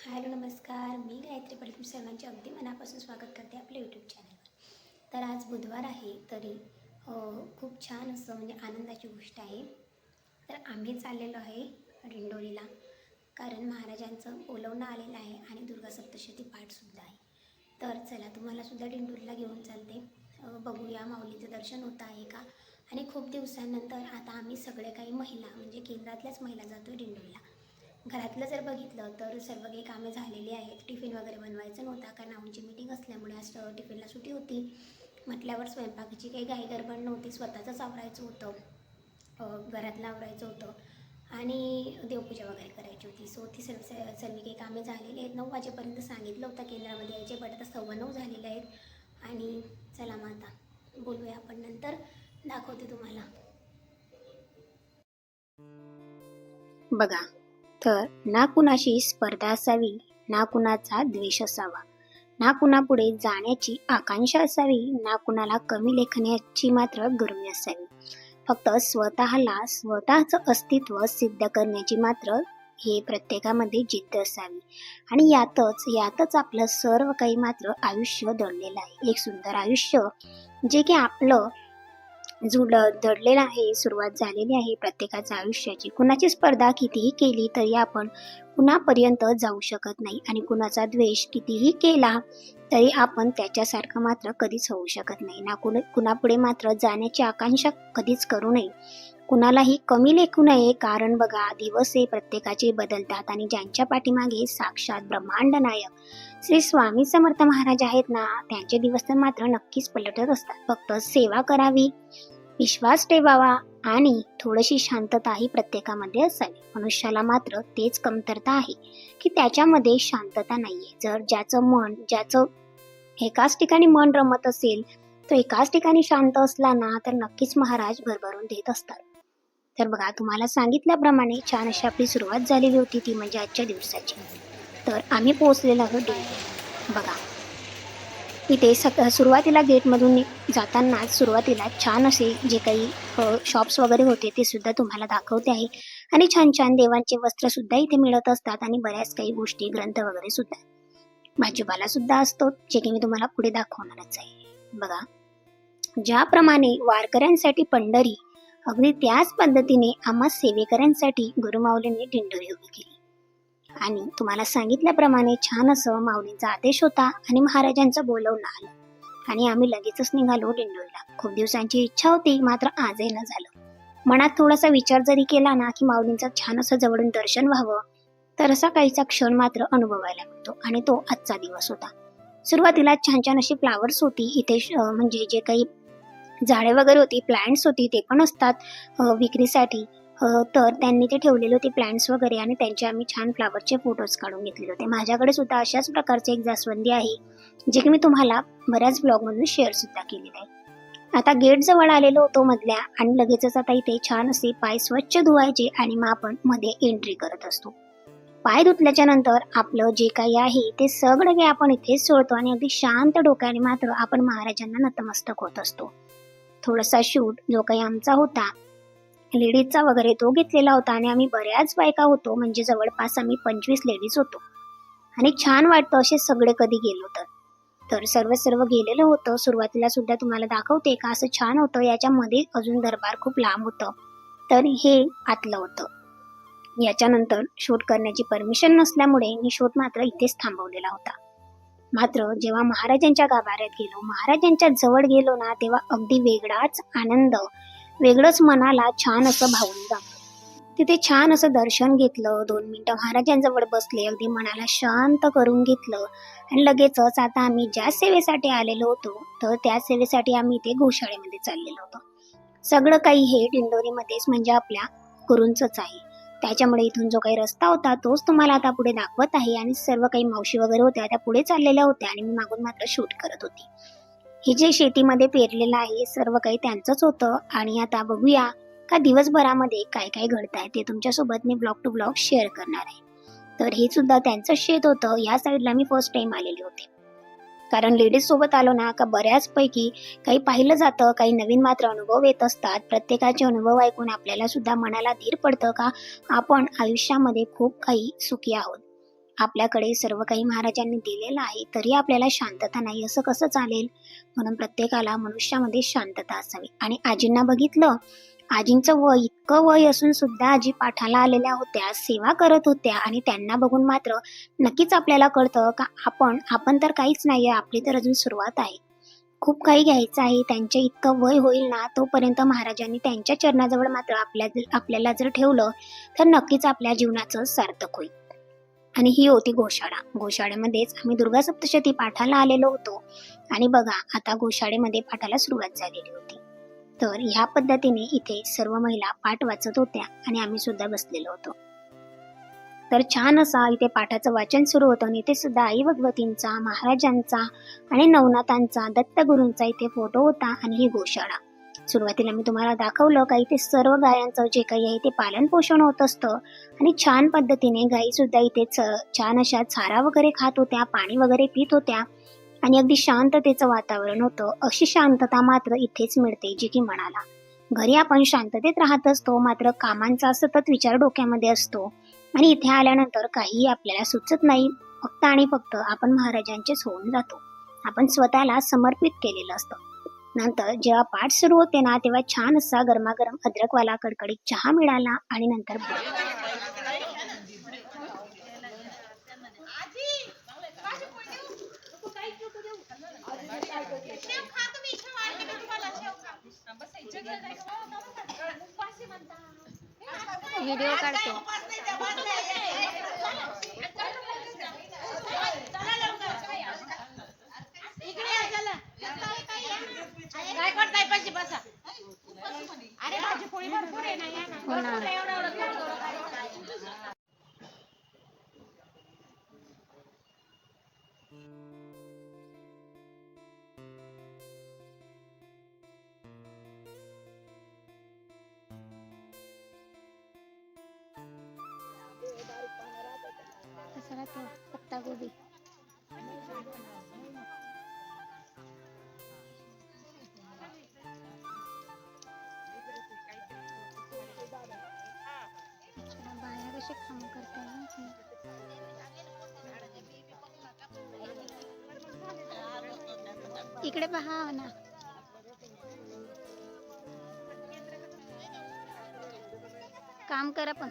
Hello नमस्कार. मी गायत्री पाटील तुमच्या सर्वांचे अगदी मनापासून स्वागत करते आपल्या यूट्यूब चॅनलवर तर आज बुधवार आहे तरी खूप छान असं म्हणजे आनंदाची गोष्ट आहे. तर आम्ही चाललेलो आहे डिंडोरीला. कारण महाराजांचं बोलवणं आलेलं आहे आणि दुर्गा सप्तशती पाठसुद्धा आहे. तर चला तुम्हाला सुद्धा दिंडोरीला घेऊन चालते. बघूया माऊलीचं दर्शन होतं आहे का? आणि खूप दिवसांनंतर आता आम्ही सगळे काही महिला म्हणजे केंद्रातल्याच महिला जातो दिंडोरीला घरातलं जर बघितलं तर सर्व काही कामे झालेली आहेत. टिफिन वगैरे बनवायचं नव्हता कारण आमची मीटिंग असल्यामुळे आज टिफिनला सुट्टी होती. म्हटल्यावर स्वयंपाकाची काही घाई गडबड नव्हती. स्वतःचंच आवरायचं होतं. घरातलं आवरायचं होतं. आणि देवपूजा वगैरे करायची होती. सो ती सर्व सर्व काही कामे झालेली आहेत. नऊ वाजेपर्यंत सांगितलं होतं केंद्रामध्ये यायचे बट आता सव्वा नऊ झालेले आहेत. आणि चला मग आता बोलूया आपण नंतर. दाखवते तुम्हाला. बघा तर ना कुणाशी स्पर्धा असावी ना कुणाचा द्वेष असावा. ना कुणापुढे जाण्याची आकांक्षा असावी ना कुणाला कमी लेखण्याची मात्र गरमी असावी. फक्त स्वतःला स्वतःचं अस्तित्व सिद्ध करण्याची मात्र हे प्रत्येकामध्ये जिद्द असावी. आणि यातच यातच आपलं सर्व काही मात्र आयुष्य दडलेलं आहे. एक सुंदर आयुष्य जे की आपलं जुड दडलेलं आहे सुरुवात झालेली आहे प्रत्येकाच्या आयुष्याची. कुणाची स्पर्धा कितीही केली तरी आपण कुणापर्यंत जाऊ शकत नाही आणि कुणाचा द्वेष कितीही केला तरी आपण त्याच्यासारखं मात्र कधीच होऊ शकत नाही. ना कुण कुणापुढे मात्र जाण्याची आकांक्षा कधीच करू नये. कुणालाही कमी लेखू नये कारण बघा दिवस हे प्रत्येकाचे बदलतात आणि ज्यांच्या पाठीमागे साक्षात ब्रह्मांड नायक श्री स्वामी समर्थ महाराज आहेत ना त्यांचे दिवस तर मात्र नक्कीच पलटत असतात. फक्त सेवा करावी विश्वास ठेवावा आणि थोडीशी शांतता ही प्रत्येकामध्ये असावी. मनुष्याला मात्र तेच कमतरता आहे की त्याच्यामध्ये शांतता नाहीये. जर ज्याचं मन ज्याचं एकाच ठिकाणी मन रमत असेल तो एकाच ठिकाणी शांत असला ना तर नक्कीच महाराज भरभरून देत असतात. तर बघा तुम्हाला सांगितल्याप्रमाणे छान अशी आपली सुरुवात झालेली होती ती म्हणजे आजच्या दिवसाची. तर आम्ही पोहोचलेलो आहोत डेल्ली बघा इथे सक सुरुवातीला गेटमधून जाताना सुरुवातीला छान असे जे काही शॉप्स वगैरे होते ते सुद्धा तुम्हाला दाखवते आहे. आणि छान छान देवांचे वस्त्रसुद्धा इथे मिळत असतात आणि बऱ्याच काही गोष्टी ग्रंथ वगैरे सुद्धा. भाजीपाला सुद्धा असतो जे की मी तुम्हाला पुढे दाखवणारच आहे. बघा ज्याप्रमाणे वारकऱ्यांसाठी पंढरी अगदी त्याच पद्धतीने आम्हा सेवेकऱ्यांसाठी गुरुमाऊलींनी दिंडोरी उभी केली. आणि तुम्हाला सांगितल्याप्रमाणे छान असं माऊलींचा आदेश होता आणि महाराजांचं बोलवणं आलं. आणि आम्ही लगेचच निघालो दिंडोरीला. खूप दिवसांची इच्छा होती मात्र आजही न झालं. मनात थोडासा विचार जरी केला ना की माऊलींचं छान असं जवळून दर्शन व्हावं तर असा काहीचा क्षण मात्र अनुभवायला मिळतो. आणि तो आजचा दिवस होता. सुरुवातीला छान छान अशी फ्लावर्स होती. इथे म्हणजे जे काही झाडे वगैरे होती प्लांट्स होती ते पण असतात विक्रीसाठी. तर त्यांनी ते ठेवलेले होते प्लांट्स वगैरे आणि त्यांचे आम्ही छान फ्लावरचे फोटोज काढून घेतलेले होते. माझ्याकडे सुद्धा अशाच प्रकारचे एक जास्वंदी आहे जे की मी तुम्हाला बऱ्याच ब्लॉगमधून शेअर सुद्धा केलेले आहे. आता गेट जवळ आलेलो होतो मधल्या आणि लगेचच आता इथे छान असे पाय स्वच्छ धुवायचे आणि मग आपण मध्ये एंट्री करत असतो. पाय धुतल्याच्या नंतर आपलं जे काही आहे ते सगळं काही आपण इथेच सोडतो आणि अगदी शांत डोक्याने मात्र आपण महाराजांना नतमस्तक होत असतो. थोडासा शूट जो काही आमचा होता. लेडीजचा वगैरे तो घेतलेला होता आणि आम्ही बऱ्याच बायका होतो म्हणजे जवळपास आम्ही पंचवीस लेडीज होतो. आणि छान वाटतं असे सगळे कधी गेलो तर. तर सर्व सर्व गेलेलं होतं. सुरुवातीला सुद्धा तुम्हाला दाखवते का असं छान होतं. याच्यामध्ये अजून दरबार खूप लांब होतं. तर हे आतलं होतं. याच्यानंतर शूट करण्याची परमिशन नसल्यामुळे मी शूट मात्र इथेच थांबवलेला होता. मात्र जेव्हा महाराजांच्या गाभाऱ्यात गेलो महाराजांच्या जवळ गेलो ना तेव्हा अगदी वेगळाच आनंद वेगळंच मनाला छान असं भावून जातं. तिथे छान असं दर्शन घेतलं दोन मिनटं महाराजांजवळ बसले अगदी मनाला शांत करून घेतलं. आणि लगेचच आता आम्ही ज्या सेवेसाठी आलेलो होतो तर त्या सेवेसाठी आम्ही इथे गोशाळेमध्ये चाललेलो होतो. सगळं काही हे दिंडोरीमध्येच म्हणजे आपल्या गुरूंचंच आहे. त्याच्यामुळे इथून जो काही रस्ता होता तोच तुम्हाला आता पुढे दाखवत आहे. आणि सर्व काही मावशी वगैरे होत्या त्या पुढे चाललेल्या होत्या. आणि मी मागून मात्र शूट करत होती. हे जे शेतीमध्ये पेरलेलं आहे सर्व काही त्यांचंच होतं. आणि आता बघूया का दिवसभरामध्ये काय काय घडत आहे ते तुमच्यासोबत मी ब्लॉग टू ब्लॉग शेअर करणार आहे. तर हे सुद्धा त्यांचं शेत होतं. या साईडला मी फर्स्ट टाइम आलेले होते. कारण लेडीज सोबत आलो ना का बऱ्याचपैकी काही पाहिलं जातं काही नवीन मात्र अनुभव येत असतात. प्रत्येकाचे अनुभव ऐकून आपल्याला सुद्धा मनाला धीर पडतं का? आपण आयुष्यामध्ये खूप काही सुखी आहोत. आपल्याकडे सर्व काही महाराजांनी दिलेलं आहे तरी आपल्याला शांतता नाही असं कसं चालेल? म्हणून प्रत्येकाला मनुष्यामध्ये शांतता असावी. आणि आजींना बघितलं आजींचं वय इतकं वय असून सुद्धा आजी पाठाला आलेल्या होत्या सेवा करत होत्या आणि त्यांना बघून मात्र नक्कीच आपल्याला कळतं का आपण आपण तर काहीच नाही आहे आपली तर अजून सुरुवात आहे. खूप काही घ्यायचं आहे त्यांच्या इतकं वय होईल ना तोपर्यंत महाराजांनी त्यांच्या चरणाजवळ मात्र आपल्या आपल्याला जर ठेवलं तर नक्कीच आपल्या जीवनाचं सार्थक होईल. आणि ही होती गोशाळा गोशाळेमध्येच आम्ही दुर्गा सप्तशती पाठाला आलेलो होतो. आणि बघा आता गोशाळेमध्ये पाठाला सुरुवात झालेली होती. तर ह्या पद्धतीने इथे सर्व महिला पाठ वाचत होत्या आणि आम्ही सुद्धा बसलेलो होतो. तर छान असा इथे पाठाचं वाचन सुरू होतं आणि इथे सुद्धा आई भगवतींचा महाराजांचा आणि नवनाथांचा दत्तगुरूंचा इथे फोटो होता आणि ही गोशाळा सुरुवातीला मी तुम्हाला दाखवलं का इथे सर्व गायांचं जे काही आहे ते पालन पोषण होत असतं आणि छान पद्धतीने गायी सुद्धा इथे छान अशा चारा वगैरे खात होत्या पाणी वगैरे पित होत्या. आणि अगदी शांततेचं वातावरण होतं. अशी शांतता मात्र इथेच मिळते जी की म्हणाला घरी आपण शांततेत राहत असतो मात्र कामांचा सतत विचार डोक्यामध्ये असतो. आणि इथे आल्यानंतर काही आपल्याला सुचत नाही. फक्त आणि फक्त आपण महाराजांचेच होऊन जातो. आपण स्वतःला समर्पित केलेलं असतं. नंतर जेव्हा पाठ सुरू होते ना तेव्हा छान असा गरमागरम अद्रकवाला कडकडीत चहा मिळाला आणि नंतर व्हिडिओ काढतो. कसं तो पत्ता गोबी. बाया कसे काम करतात इकडे पहा ना काम करा पण.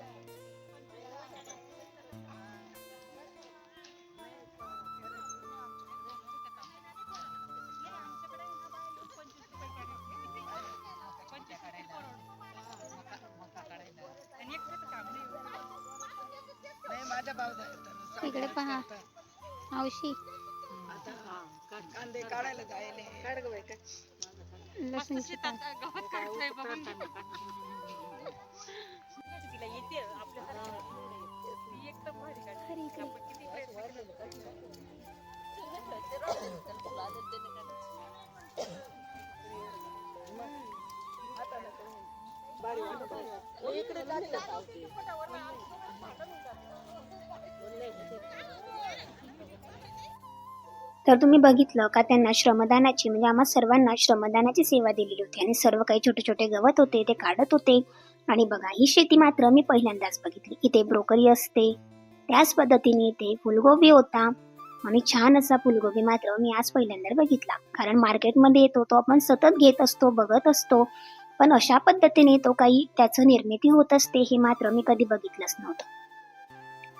माझ्या इकडे पहा. मावशी. कांदे काढायला जायले. काढ ग बाई, काढ. लसूणची पात तिला येते आपल्यासारखी. ती एकदम भारी काढते. अरे इकडे. आपण किती वेळ इकडे जाते. पावती. तर तुम्ही बघितलं का त्यांना श्रमदानाची म्हणजे आम्हा सर्वांना श्रमदानाची सेवा दिलेली होती. आणि सर्व काही छोटे छोटे गवत होते ते काढत होते. आणि बघा ही शेती मात्र मी पहिल्यांदाच बघितली. इथे ब्रोकरी असते. त्याच पद्धतीने इथे फुलगोबी होता. आणि छान असा फुलगोबी मात्र मी आज पहिल्यांदा बघितला. कारण मार्केटमध्ये येतो तो आपण सतत घेत असतो बघत असतो. पण अशा पद्धतीने तो काही त्याचं निर्मिती होत असते हे मात्र मी कधी बघितलंच नव्हतं.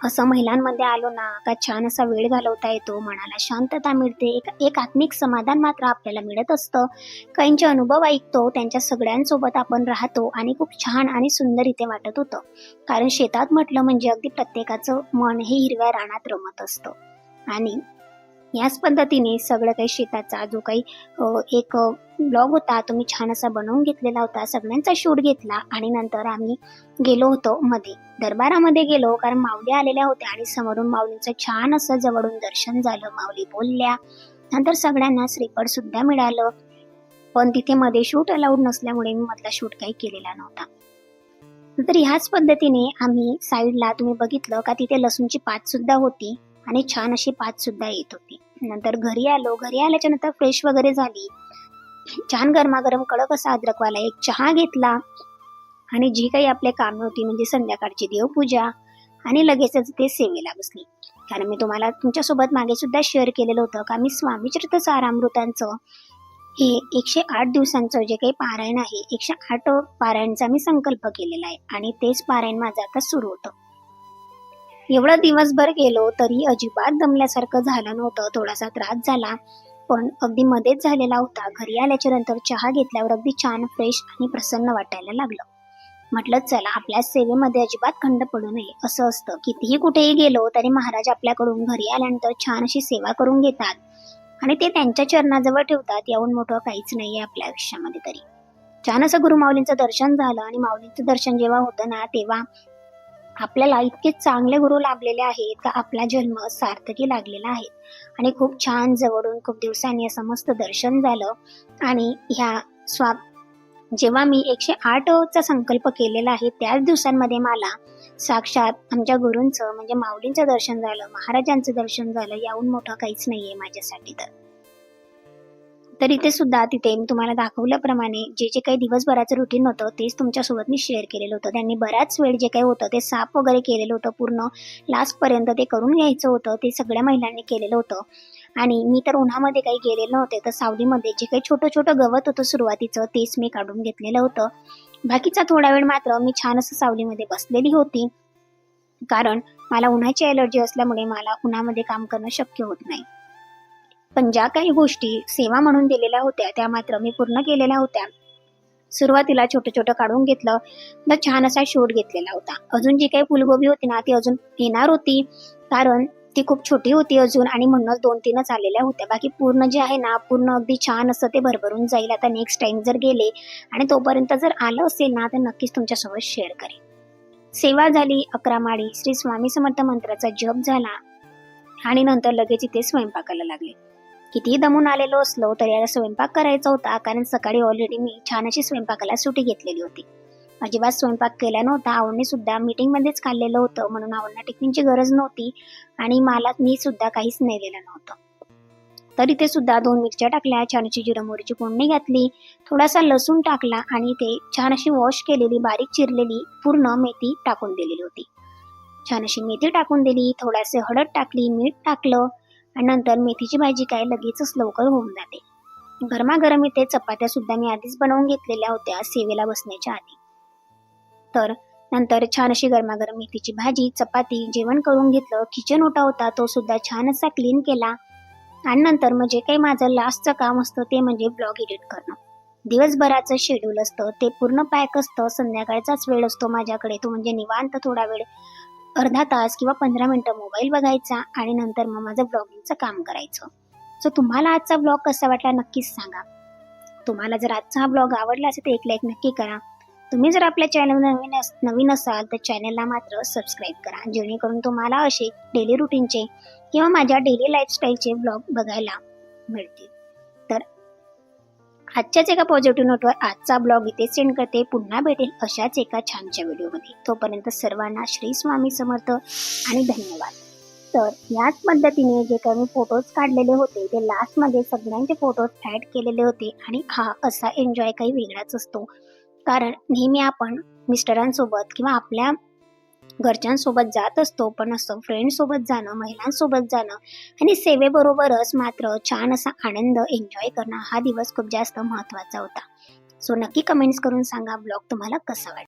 असं महिलांमध्ये आलो ना का छान असा वेळ घालवता येतो मनाला शांतता मिळते एक एक आत्मिक समाधान मात्र आपल्याला मिळत असतं. काहींचे अनुभव ऐकतो त्यांच्या सगळ्यांसोबत आपण राहतो आणि खूप छान आणि सुंदर इथे वाटत होतं. कारण शेतात म्हटलं म्हणजे अगदी प्रत्येकाचं मन हे हिरव्या रानात रमत असतं. आणि याच पद्धतीने सगळं काही शेताचा जो काही एक ब्लॉग होता. तो मी छान असा बनवून घेतलेला होता. सगळ्यांचा शूट घेतला आणि नंतर आम्ही गेलो होतो मध्ये. दरबारामध्ये गेलो कारण माऊली आलेल्या होत्या आणि समोरून माऊलींचं छान असं जवळून दर्शन झालं. माऊली बोलल्या. नंतर सगळ्यांना श्रीफळ सुद्धा मिळालं. पण तिथे मध्ये शूट अलाउड नसल्यामुळे मी मधला शूट काही केलेला नव्हता. नंतर ह्याच पद्धतीने आम्ही साईडला तुम्ही बघितलं का तिथे लसूणची पात सुद्धा होती आणि छान अशी पात सुद्धा येत होती. नंतर घरी आलो. घरी आल्याच्यानंतर फ्रेश वगैरे झाली. छान गरमागरम कडक असा अद्रकवाला एक चहा घेतला. आणि जी काही आपल्या कामे होती म्हणजे संध्याकाळची देवपूजा आणि लगेचच ते सेवेला बसली. कारण मी तुम्हाला तुमच्यासोबत मागे सुद्धा शेअर केलेलं होतं का मी स्वामीचरित्र सारामृतांचं हे एकशे आठ दिवसांचं जे काही पारायण आहे एकशे आठ पारायणचा मी संकल्प केलेला आहे. आणि तेच पारायण माझं आता सुरू होतं. एवढं दिवसभर गेलो तरी अजिबात दमल्यासारखं झालं नव्हतं. थोडासा त्रास झाला. पण अगदी मध्येच झालेला होता. घरी आल्याच्यानंतर चहा घेतल्यावर अगदी छान फ्रेश आणि प्रसन्न वाटायला लागलं. म्हटलं चला आपल्या सेवेमध्ये अजिबात खंड पडू नये. असं असतं. कितीही कुठेही गेलो तरी महाराज आपल्याकडून घरी आल्यानंतर छान अशी सेवा करून घेतात आणि ते त्यांच्या चरणाजवळ ठेवतात. याहून मोठं काहीच नाहीये आपल्या आयुष्यामध्ये तरी. छान असं गुरुमाऊलींचं दर्शन झालं आणि माऊलींचं दर्शन जेव्हा होतं ना तेव्हा आपल्याला इतके चांगले गुरु लाभलेले आहेत का आपला जन्म सार्थकी लागलेला आहे. आणि खूप छान जवळून खूप दिवसांनी असं मस्त दर्शन झालं. आणि ह्या स्वा जेव्हा मी एकशे आठ चा संकल्प केलेला आहे त्याच दिवसांमध्ये मला साक्षात आमच्या गुरूंचं म्हणजे माऊलींचं दर्शन झालं महाराजांचं दर्शन झालं याहून मोठं काहीच नाही आहे माझ्यासाठी तर. तर इथे सुद्धा तिथे मी तुम्हाला दाखवल्याप्रमाणे जे जे काही दिवसभराचं रुटीन होतं तेच तुमच्यासोबत मी शेअर केलेलं होतं. त्यांनी बराच वेळ जे काही होतं ते साफ वगैरे केलेलं होतं. पूर्ण लास्टपर्यंत ते करून घ्यायचं होतं. ते सगळ्या महिलांनी केलेलं होतं. आणि मी तर उन्हामध्ये काही गेलेलं नव्हते तर सावलीमध्ये जे काही छोटं छोटं गवत होतं सुरुवातीचं तेच मी काढून घेतलेलं होतं. बाकीचा थोडा वेळ मात्र मी छान असं सावलीमध्ये बसलेली होती. कारण मला उन्हाची ॲलर्जी असल्यामुळे मला उन्हामध्ये काम करणं शक्य होत नाही. पण ज्या काही गोष्टी सेवा म्हणून दिलेल्या होत्या त्या मात्र मी पूर्ण केलेल्या होत्या. सुरुवातीला छोटं छोटं काढून घेतलं तर छान असा शोध घेतलेला होता. अजून जी काही फुलगोबी होती ना ती अजून येणार होती कारण ती खूप छोटी होती अजून आणि म्हणूनच दोन तीनच आलेल्या होत्या. बाकी पूर्ण जे आहे ना पूर्ण अगदी छान असं ते भरभरून जाईल. आता नेक्स्ट टाइम जर गेले आणि तोपर्यंत जर आलं असेल ना तर नक्कीच तुमच्यासोबत शेअर करेन. सेवा झाली अकरा माळी. श्री स्वामी समर्थ मंत्राचा जप झाला आणि नंतर लगेच इथे स्वयंपाकाला लागले. कितीही दमून आलेलो असलो तरी याला स्वयंपाक करायचा होता कारण सकाळी ऑलरेडी मी छान अशी स्वयंपाकाला सुटी घेतलेली होती. अजिबात स्वयंपाक केला नव्हता आवडणी सुद्धा मीटिंगमध्येच खाल्लेलं होतं म्हणून आवडणा टिफिनची गरज नव्हती आणि मला मी सुद्धा काहीच नेलेलं नव्हतं. तर इथे सुद्धा दोन मिरच्या टाकल्या छान अशी जिरं मोहरीची फोडणी घातली थोडासा लसूण टाकला आणि ते छान अशी वॉश केलेली बारीक चिरलेली पूर्ण मेथी टाकून दिलेली होती. छान अशी मेथी टाकून दिली थोडासे हळद टाकली मीठ टाकलं आणि नंतर मेथीची भाजी काय लगेचच लवकर होऊन जाते. गरमागरम इथे चपात्या सुद्धा मी आधीच बनवून घेतलेल्या होत्या सेवेला बसण्याच्या आधी. तर नंतर छान अशी गरमागरम मेथीची भाजी चपाती जेवण करून घेतलं किचन ओटा होता तो सुद्धा छान असा क्लीन केला. आणि नंतर म्हणजे काही माझं लास्टचं काम असतं ते म्हणजे ब्लॉग एडिट करणं. दिवसभराचं शेड्यूल असतं ते पूर्ण पॅक असतं संध्याकाळचाच वेळ असतो माझ्याकडे तो म्हणजे निवांत थोडा वेळ अर्धा तास किंवा पंधरा मिनटं मोबाईल बघायचा आणि नंतर मग माझं ब्लॉगिंगचं काम करायचं. सो तुम्हाला आजचा ब्लॉग कसा वाटला नक्कीच सांगा. तुम्हाला जर आजचा हा ब्लॉग आवडला असेल तर एक लाईक नक्की करा. तुम्ही जर आपल्या चॅनल नवीन अस- नवीन असाल तर चॅनलला मात्र सबस्क्राईब करा. जेणेकरून तुम्हाला असे डेली रुटीनचे किंवा माझ्या डेली लाईफस्टाईलचे ब्लॉग बघायला मिळतील. आजच्याच एका पॉझिटिव्ह नोटवर आजचा ब्लॉग इथे सेंड करते. पुन्हा भेटेल अशाच एका छानच्या व्हिडिओमध्ये तोपर्यंत सर्वांना श्री स्वामी समर्थ आणि धन्यवाद. तर याच पद्धतीने जे काही मी फोटोज काढलेले होते ते लास्टमध्ये सगळ्यांचे फोटोज ॲड केलेले होते आणि हा असा एन्जॉय काही वेगळाच असतो. कारण नेहमी आपण मिस्टरांसोबत किंवा आपल्या घरच्यांसोबत जात असतो पण असं फ्रेंडसोबत जाणं महिलांसोबत जाणं आणि सेवेबरोबरच मात्र छान असा आनंद एन्जॉय करणं हा दिवस खूप जास्त महत्त्वाचा होता. सो नक्की कमेंट्स करून सांगा ब्लॉग तुम्हाला कसा वाटला?